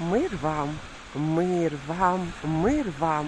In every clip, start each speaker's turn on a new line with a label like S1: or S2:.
S1: Мир вам, мир вам, мир вам,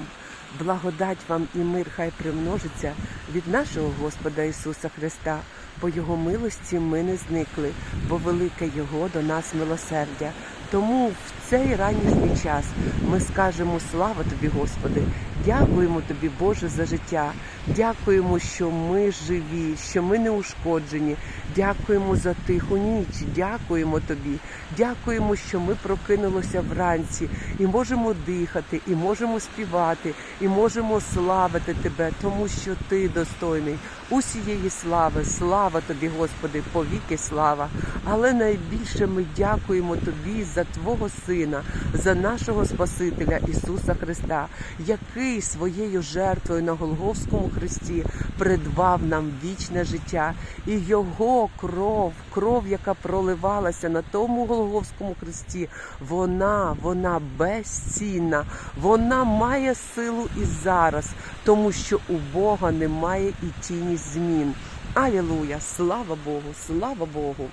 S1: благодать вам і мир хай примножиться від нашого Господа Ісуса Христа. По Його милості ми не зникли, бо велике Його до нас милосердя. Тому в цей ранішній час ми скажемо слава тобі, Господи, дякуємо тобі, Боже, за життя. Дякуємо, що ми живі, що ми не ушкоджені. Дякуємо за тиху ніч. Дякуємо тобі. Дякуємо, що ми прокинулися вранці і можемо дихати, і можемо співати, і можемо славити тебе, тому що ти достойний усієї слави. Слава тобі, Господи, повіки слава. Але найбільше ми дякуємо тобі за Твого Сина, за нашого Спасителя Ісуса Христа, який своєю жертвою на Голговському Христі придбав нам вічне життя, і Його кров, кров, яка проливалася на тому Голговському Христі, вона, вона безцінна, вона має силу і зараз, тому що у Бога немає і тіні змін. Алілуя! Слава Богу! Слава Богу!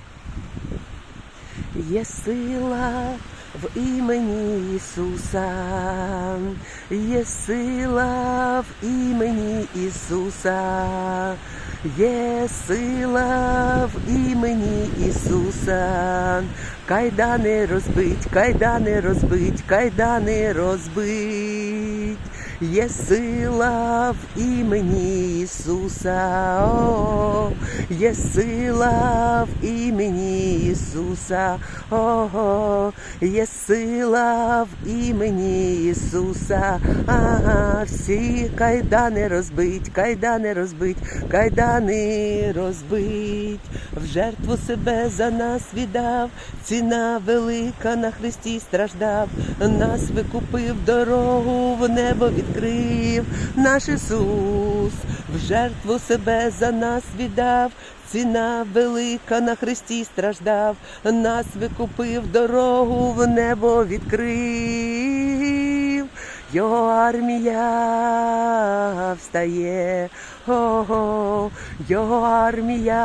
S1: Є сила в імені Ісуса, є сила в імені Ісуса, є сила в імені Ісуса, кайдани розбить, кайдани розбить, кайдани розбить. Є сила в імені Ісуса, є сила в імені Ісуса, о, є сила в імені Ісуса, ага, всі кайдани розбить, кайдани розбить, кайдани розбить, в жертву себе за нас віддав, ціна велика на Христі страждав, нас викупив дорогу в небо відкрив наш Ісус, в жертву себе за нас віддав. Ціна велика на Христі страждав, нас викупив дорогу в небо відкрив. Його армія встає, ого, його армія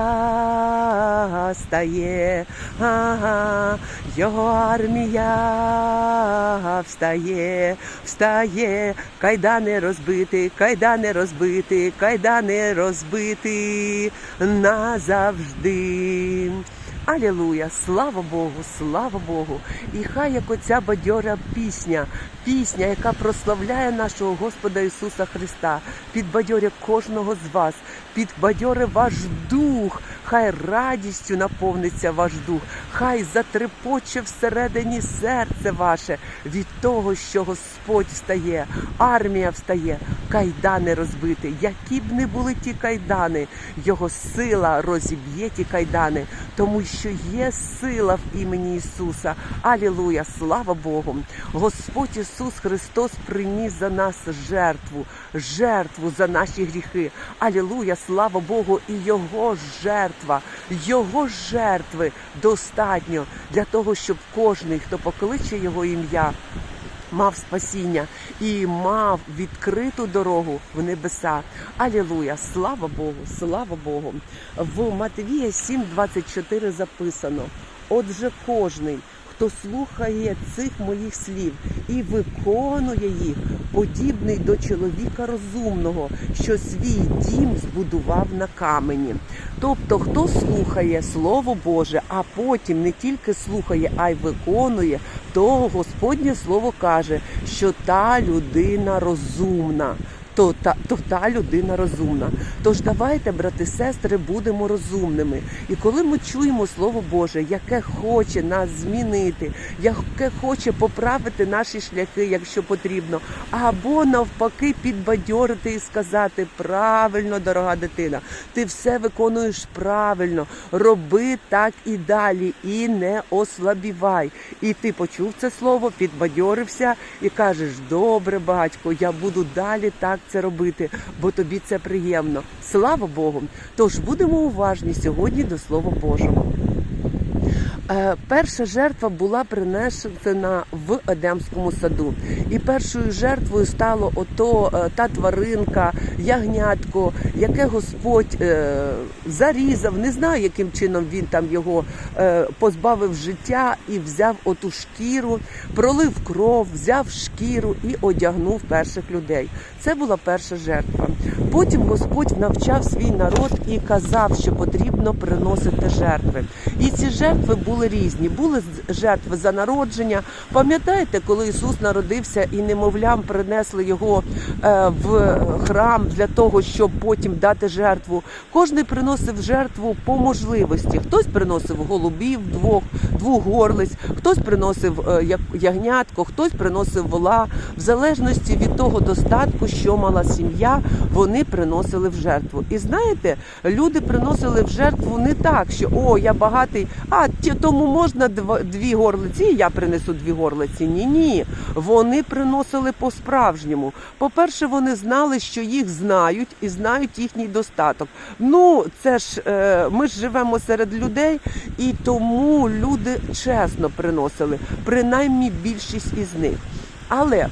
S1: стає, ага, його армія встає, встає, кайдани розбити, кайдани розбити, кайдани розбити назавжди. Алілуя, слава Богу, слава Богу! І хай як оця бадьора пісня, пісня, яка прославляє нашого Господа Ісуса Христа, підбадьорює кожного з вас, підбадьоре ваш дух, хай радістю наповниться ваш дух, хай затрепоче всередині серце ваше від того, що Господь встає, армія встає, кайдани розбити, які б не були ті кайдани, його сила розіб'є ті кайдани, тому що є сила в імені Ісуса. Алілуя, слава Богу! Господь Ісус Христос приніс за нас жертву, жертву за наші гріхи. Алілуя, слава Богу, і Його жертва, Його жертви достатньо для того, щоб кожний, хто покличе Його ім'я, мав спасіння і мав відкриту дорогу в небеса. Алілуя! Слава Богу! Слава Богу! В Матвія 7,24 записано: Отже, кожний. Хто слухає цих моїх слів і виконує їх, подібний до чоловіка розумного, що свій дім збудував на камені. Тобто, хто слухає Слово Боже, а потім не тільки слухає, а й виконує, то Господнє Слово каже, що та людина розумна. То та, то та людина розумна. Тож давайте, брати, сестри, будемо розумними. І коли ми чуємо Слово Боже, яке хоче нас змінити, яке хоче поправити наші шляхи, якщо потрібно, або навпаки підбадьорити і сказати правильно, дорога дитина, ти все виконуєш правильно, роби так і далі, і не ослабівай. І ти почув це слово, підбадьорився і кажеш: добре, батько, я буду далі так це робити, бо тобі це приємно. Слава Богу! Тож будемо уважні сьогодні до Слова Божого. Е, Перша жертва була принесена в Едемському саду, і першою жертвою стало ото е, та тваринка, ягнятко, яке Господь е, зарізав. Не знаю, яким чином він там його позбавив життя і взяв оту шкіру, пролив кров, взяв шкіру і одягнув перших людей. Це була перша жертва. Потім Господь навчав свій народ і казав, що потрібно приносити жертви. І ці жертви були різні. Були жертви за народження. Пам'ятаєте, коли Ісус народився і немовлям принесли його е, в храм для того, щоб потім дати жертву. Кожний приносив жертву по можливості. Хтось приносив голубів двох, двох горлиць, хтось приносив е, ягнятко, хтось приносив вола. В залежності від того достатку, що мала сім'я, вони приносили в жертву. І знаєте, люди приносили в жертву не так, що о, я багатий, а тому можна дв- дві горлиці, і я принесу дві горлиці. Ні, ні. Вони приносили по-справжньому. По-перше, вони знали, що їх знають і знають їхній достаток. Ну, це ж е, ми ж живемо серед людей, і тому люди чесно приносили, принаймні більшість із них. Але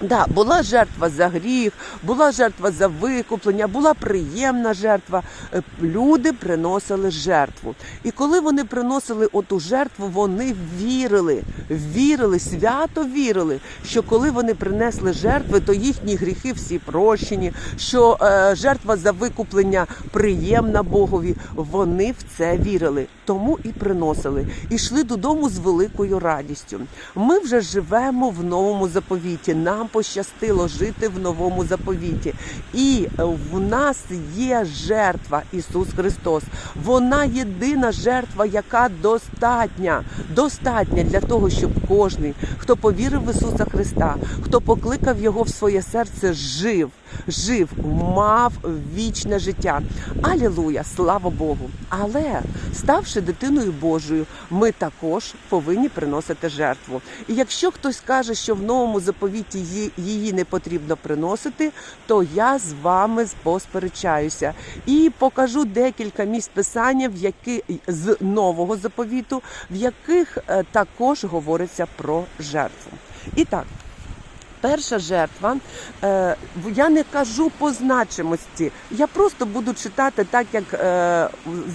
S1: Да, була жертва за гріх, була жертва за викуплення, була приємна жертва. Е, Люди приносили жертву. І коли вони приносили оту жертву, вони вірили, вірили, свято вірили, що коли вони принесли жертви, то їхні гріхи всі прощені, що е, жертва за викуплення приємна Богові. Вони в це вірили, тому і приносили. І йшли додому з великою радістю. Ми вже живемо в новому заповіті. Нам пощастило жити в новому заповіті. І в нас є жертва Ісус Христос. Вона єдина жертва, яка достатня, достатня для того, щоб кожний, хто повірив в Ісуса Христа, хто покликав Його в своє серце, жив, жив, мав вічне життя. Алілуя, слава Богу! Але ставши дитиною Божою, ми також повинні приносити жертву. І якщо хтось каже, що в новому заповіті її- її не потрібно приносити, то я з вами посперечаюся і покажу декілька місць писання, в які з нового заповіту, в яких е, також говориться про жертву. І так. Перша жертва, е, я не кажу по значимості, я просто буду читати так, як е,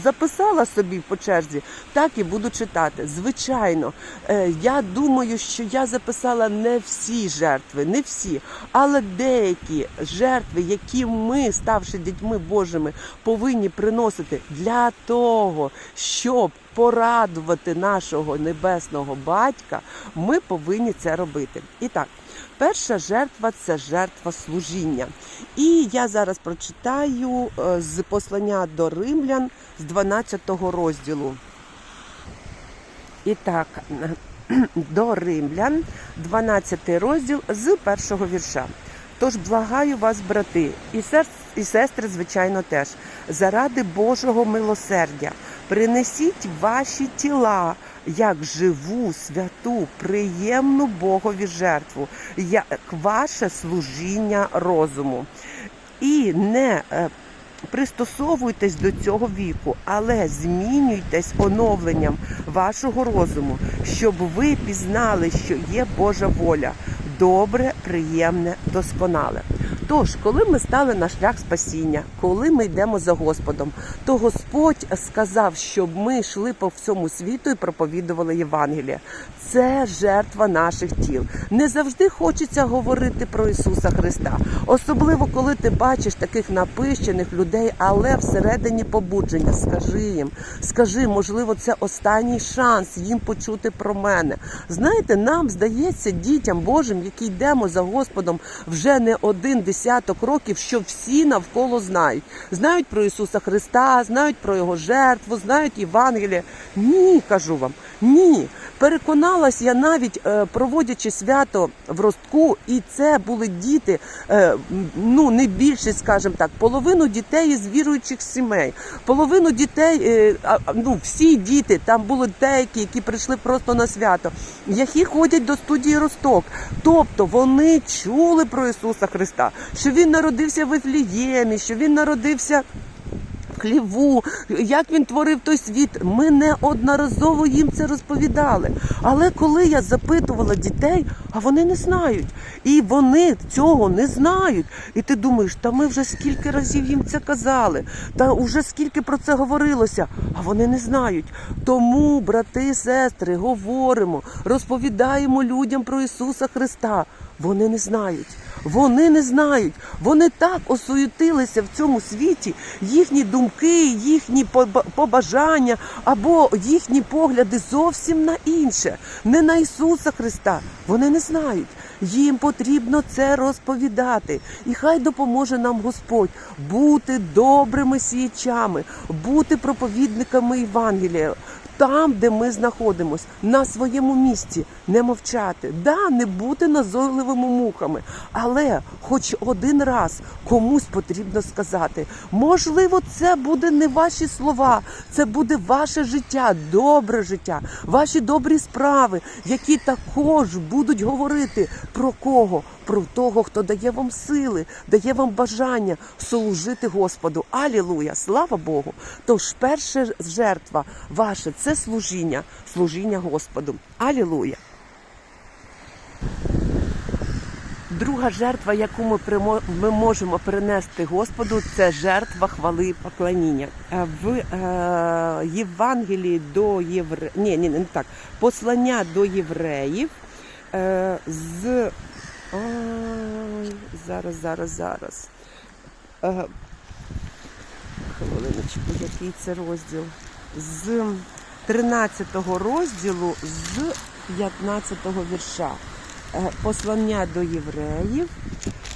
S1: записала собі по черзі, так і буду читати. Звичайно, е, я думаю, що я записала не всі жертви, не всі, але деякі жертви, які ми, ставши дітьми Божими, повинні приносити для того, щоб порадувати нашого небесного батька, ми повинні це робити. І так. Перша жертва це жертва служіння. І я зараз прочитаю е, з послання до римлян з 12 розділу. І так, до римлян, 12 розділ з першого вірша. Тож благаю вас, брати, і, сер... і сестри, звичайно, теж, заради Божого милосердя, принесіть ваші тіла як живу, святу, приємну Богові жертву, як ваше служіння розуму. І не е, пристосовуйтесь до цього віку, але змінюйтесь оновленням вашого розуму, щоб ви пізнали, що є Божа воля, добре, приємне, досконале. Тож, коли ми стали на шлях спасіння, коли ми йдемо за Господом, то Господь сказав, щоб ми йшли по всьому світу і проповідували Євангеліє. Це жертва наших тіл. Не завжди хочеться говорити про Ісуса Христа, особливо коли ти бачиш таких напищених людей, але всередині побудження. Скажи їм, скажи, можливо, це останній шанс їм почути про мене. Знаєте, нам здається, дітям Божим, які йдемо за Господом вже не один десяток років, що всі навколо знають. Знають про Ісуса Христа, знають про Його жертву, знають Євангеліє. Ні, кажу вам, ні. Переконалась я навіть е, проводячи свято в ростку, і це були діти, е, ну не більшість, скажімо так, половину дітей із віруючих сімей, половину дітей, е, ну всі діти, там були деякі, які прийшли просто на свято, які ходять до студії Росток. Тобто вони чули про Ісуса Христа, що Він народився в Вифліємі, що Він народився. Хліву, як він творив той світ. Ми неодноразово їм це розповідали. Але коли я запитувала дітей, а вони не знають. І вони цього не знають. І ти думаєш, та ми вже скільки разів їм це казали, та вже скільки про це говорилося, а вони не знають. Тому, брати і сестри, говоримо, розповідаємо людям про Ісуса Христа. Вони не знають. Вони не знають. Вони так осуєтилися в цьому світі. Їхні думки, їхні поба- побажання або їхні погляди зовсім на інше, не на Ісуса Христа. Вони не знають. Їм потрібно це розповідати. І хай допоможе нам Господь бути добрими сіячами, бути проповідниками Євангелія. Там, де ми знаходимось, на своєму місці, не мовчати, да, не бути назойливими мухами, але хоч один раз комусь потрібно сказати. Можливо, це буде не ваші слова, це буде ваше життя, добре життя, ваші добрі справи, які також будуть говорити про кого? Про того, хто дає вам сили, дає вам бажання служити Господу. Алілуя! Слава Богу! Тож перша жертва ваша це служіння, служіння Господу. Алілуя! Друга жертва, яку ми ми можемо принести Господу, це жертва хвали і поклоніння. Е, В е, Євангелії до євре... Ні, ні, не так. Послання до євреїв е, з Ой, зараз, зараз, зараз. Хвилиночку, який це розділ? З 13 розділу з 15 вірша. Е, Послання до євреїв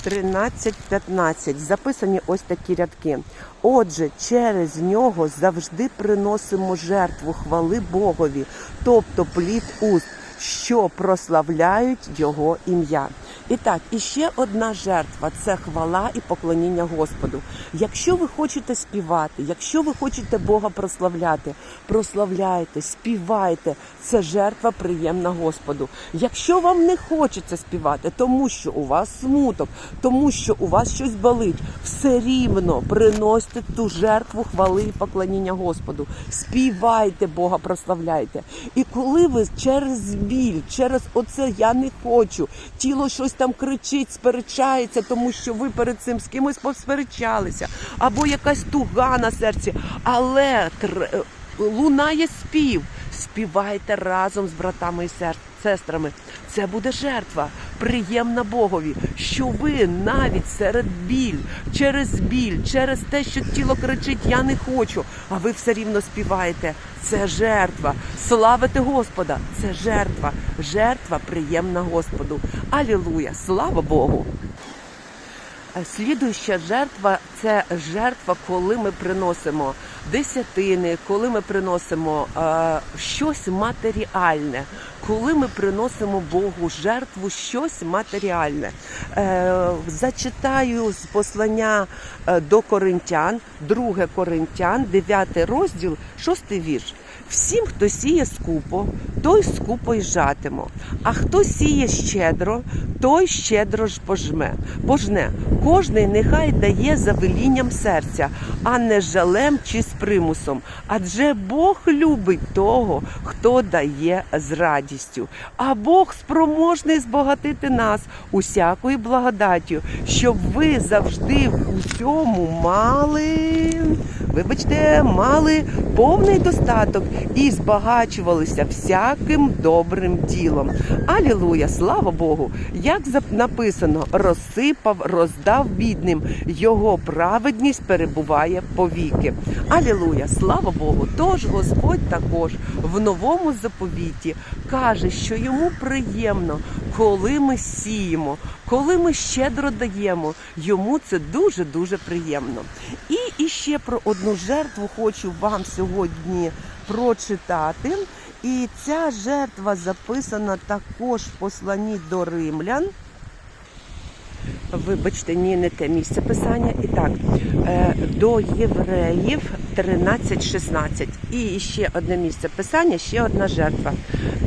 S1: 13-15. Записані ось такі рядки. Отже, через нього завжди приносимо жертву хвали Богові, тобто плід уст, що прославляють Його ім'я. І так, і ще одна жертва це хвала і поклоніння Господу. Якщо ви хочете співати, якщо ви хочете Бога прославляти, прославляйте, співайте. Це жертва приємна Господу. Якщо вам не хочеться співати, тому що у вас смуток, тому що у вас щось болить, все рівно приносьте ту жертву хвали і поклоніння Господу. Співайте Бога, прославляйте. І коли ви через біль, через оце я не хочу, тіло щось там кричить, сперечається, тому що ви перед цим з кимось посперечалися, або якась туга на серці, але лунає спів. Співайте разом з братами і сестрами. Це буде жертва, приємна Богові, що ви навіть серед біль, через біль, через те, що тіло кричить Я не хочу, а ви все рівно співаєте. Це жертва. Славите Господа, це жертва, жертва приємна Господу. Алілуя! Слава Богу! Е, Слідуюча жертва це жертва, коли ми приносимо десятини, коли ми приносимо е, щось матеріальне, коли ми приносимо Богу жертву щось матеріальне. Е, зачитаю з послання е, до Коринтян, 2 Коринтян, 9 розділ, 6 вірш. Всім, хто сіє скупо, той скупо й жатиме, а хто сіє щедро, той щедро ж пожме. Пожне. Кожний нехай дає за велінням серця, а не жалем чи з примусом. Адже Бог любить того, хто дає з радістю. А Бог спроможний збагатити нас усякою благодаттю, щоб ви завжди в усьому мали. Вибачте, мали повний достаток і збагачувалися всяким добрим ділом. Алілуя, слава Богу! Як написано, розсипав, роздав бідним, його праведність перебуває повіки. Алілуя, слава Богу! Тож Господь також в новому заповіті каже, що йому приємно, коли ми сіємо, коли ми щедро даємо. Йому це дуже дуже приємно. І іще про одну жертву хочу вам сьогодні прочитати. І ця жертва записана також в посланні до римлян. Вибачте, ні, не те місце писання. І так, е, до євреїв 13.16. І ще одне місце писання, ще одна жертва.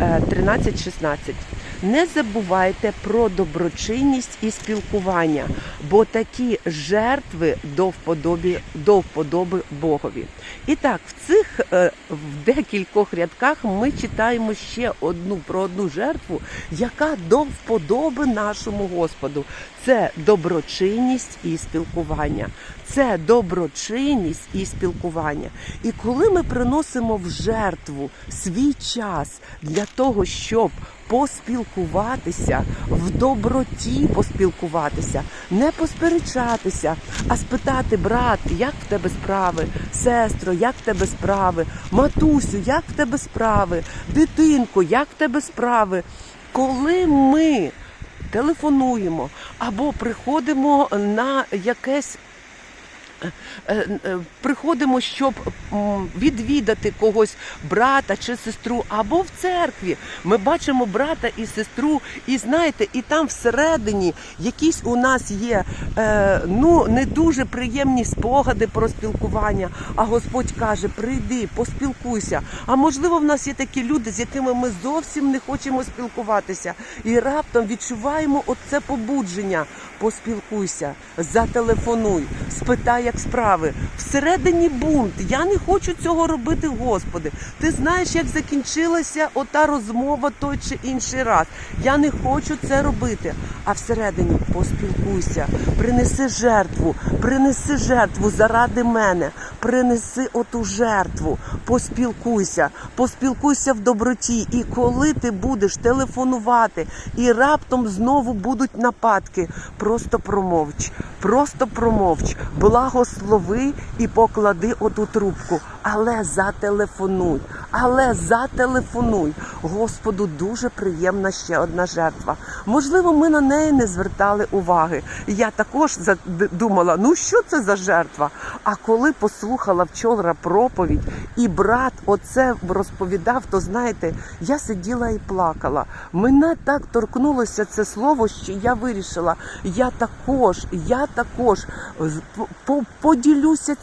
S1: Е, 13.16. Не забувайте про доброчинність і спілкування, бо такі жертви до вподоби, до вподоби Богові. І так, в цих е, в декількох рядках ми читаємо ще одну про одну жертву, яка до вподоби нашому Господу. Це доброчинність і спілкування. Це доброчинність і спілкування. І коли ми приносимо в жертву свій час для того, щоб поспілкуватися, в доброті поспілкуватися, не посперечатися, а спитати, брат, як в тебе справи, сестро, як в тебе справи, матусю, як в тебе справи, дитинко, як в тебе справи. Коли ми телефонуємо або приходимо на якесь приходимо, щоб відвідати когось брата чи сестру, або в церкві. Ми бачимо брата і сестру, і знаєте, і там всередині якісь у нас є е, ну не дуже приємні спогади про спілкування. А Господь каже: прийди, поспілкуйся. А можливо, в нас є такі люди, з якими ми зовсім не хочемо спілкуватися, і раптом відчуваємо оце побудження. Поспілкуйся, зателефонуй, спитай, як справи. Всередині бунт. Я не хочу цього робити, Господи. Ти знаєш, як закінчилася ота розмова той чи інший раз. Я не хочу це робити. А всередині поспілкуйся, принеси жертву, принеси жертву заради мене, принеси оту жертву, поспілкуйся, поспілкуйся в доброті. І коли ти будеш телефонувати, і раптом знову будуть нападки, просто промовч, просто промовч, благослови і поклади оту трубку. Але зателефонуй, але зателефонуй. Господу дуже приємна ще одна жертва. Можливо, ми на неї не звертали уваги. Я також думала, ну що це за жертва? А коли послухала вчора проповідь, і брат оце розповідав, то знаєте, я сиділа і плакала. Мене так торкнулося це слово, що я вирішила, я також, я також поділюся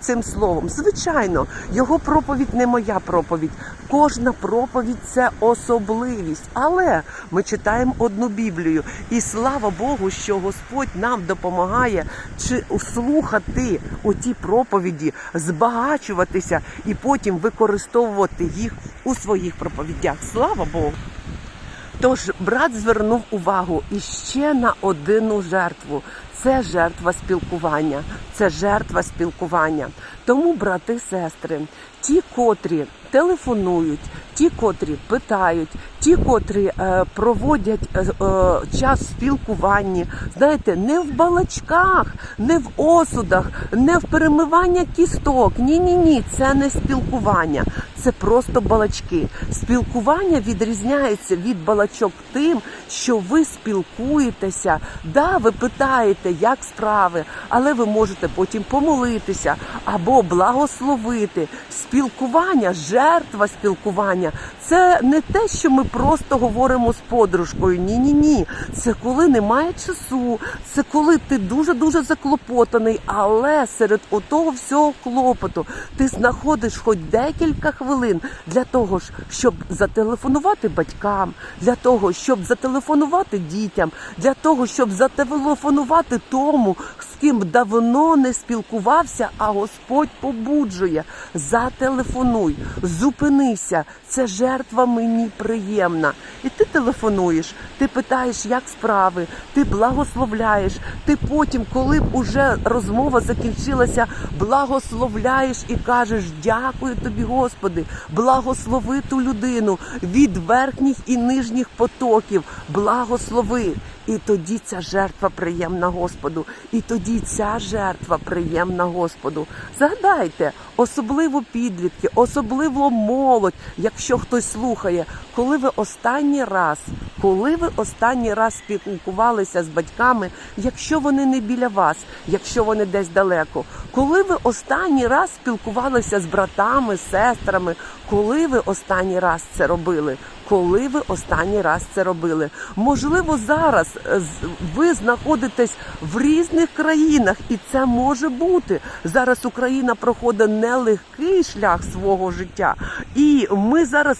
S1: цим словом. Звичайно, його проповідь не моя проповідь. Кожна проповідь це особливість. Але ми читаємо одну Біблію, і слава Богу, що Господь нам допомагає чи слухати оті проповіді, збагачуватися і потім використовувати їх у своїх проповідях. Слава Богу! Тож брат звернув увагу іще на одну жертву. Це жертва спілкування, це жертва спілкування. Тому, брати, сестри, ті, котрі телефонують, ті, котрі питають, ті, котрі е, проводять е, е, час в спілкуванні, знаєте, не в балачках, не в осудах, не в перемивання кісток. Ні, ні, ні, це не спілкування, це просто балачки. Спілкування відрізняється від балачок тим, що ви спілкуєтеся. Да, ви питаєте, як справи, але ви можете потім помолитися або благословити. Спілкування, жертва спілкування це не те, що ми просто говоримо з подружкою. Ні, ні, ні. Це коли немає часу, це коли ти дуже дуже заклопотаний, але серед отого всього клопоту ти знаходиш хоч декілька хвилин для того щоб зателефонувати батькам, для того, щоб зателефонувати дітям, для того, щоб зателефонувати тому, з ким давно не спілкувався, а Господь побуджує. Зателефонуй, зупинися. Це жертва мені приємна. І ти телефонуєш, ти питаєш, як справи, ти благословляєш. Ти потім, коли б уже розмова закінчилася, благословляєш і кажеш: Дякую тобі, Господи, благослови ту людину від верхніх і нижніх потоків. Благослови. І тоді ця жертва приємна Господу. І тоді ця жертва приємна Господу. Згадайте, особливо підлітки, особливо молодь, якщо хтось слухає, коли ви останній раз, коли ви останній раз спілкувалися з батьками, якщо вони не біля вас, якщо вони десь далеко, коли ви останній раз спілкувалися з братами, сестрами, Коли ви останній раз це робили? Коли ви останній раз це робили? Можливо, зараз е, ви знаходитесь в різних країнах, і це може бути. Зараз Україна проходить нелегкий шлях свого життя, і ми зараз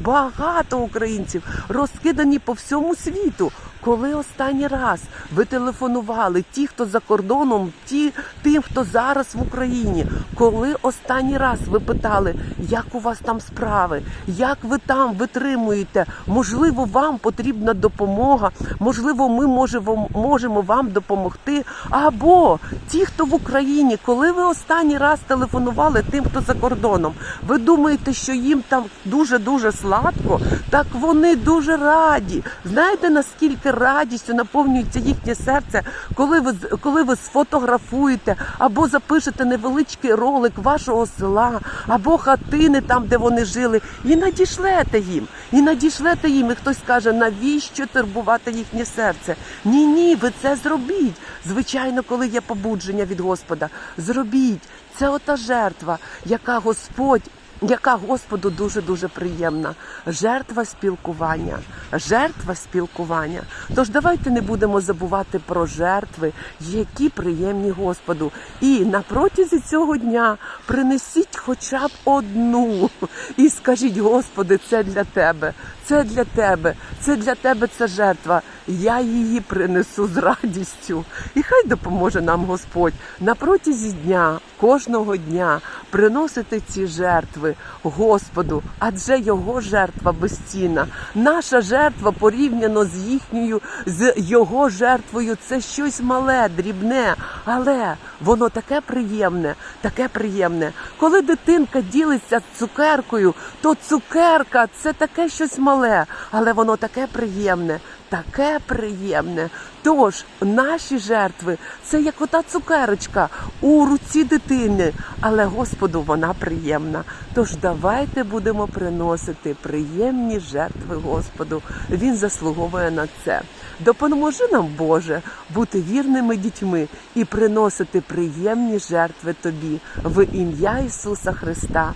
S1: багато українців розкидані по всьому світу. Коли останній раз ви телефонували, ті, хто за кордоном, ті, тим, хто зараз в Україні, коли останній раз ви питали, як у вас там справи, як ви там витримуєте? Можливо, вам потрібна допомога, можливо, ми можемо, можемо вам допомогти. Або ті, хто в Україні, коли ви останній раз телефонували тим, хто за кордоном, ви думаєте, що їм там дуже дуже сладко? Так вони дуже раді. Знаєте наскільки радістю наповнюється їхнє серце, коли ви коли ви сфотографуєте або запишете невеличкий ролик вашого села, або хатини там, де вони жили, і надішлете їм. І надішлете їм, і хтось скаже, навіщо турбувати їхнє серце? Ні, ні, ви це зробіть. Звичайно, коли є побудження від Господа, зробіть. Це ота жертва, яка Господь яка Господу дуже дуже приємна. Жертва спілкування, жертва спілкування. Тож давайте не будемо забувати про жертви, які приємні Господу. І на протязі цього дня принесіть хоча б одну і скажіть, Господи, це для тебе, це для тебе, це для тебе ця жертва. Я її принесу з радістю. І хай допоможе нам Господь на протязі дня, кожного дня приносити ці жертви Господу, адже його жертва безцінна. Наша жертва порівняно з їхньою, з його жертвою, це щось мале, дрібне, але воно таке приємне, таке приємне. Коли дитинка ділиться цукеркою, то цукерка це таке щось мале, але воно таке приємне. Таке приємне. Тож наші жертви це як ота цукерочка у руці дитини, але Господу вона приємна. Тож давайте будемо приносити приємні жертви Господу. Він заслуговує на це. Допоможи нам, Боже, бути вірними дітьми і приносити приємні жертви Тобі в ім'я Ісуса Христа.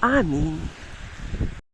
S1: Амінь.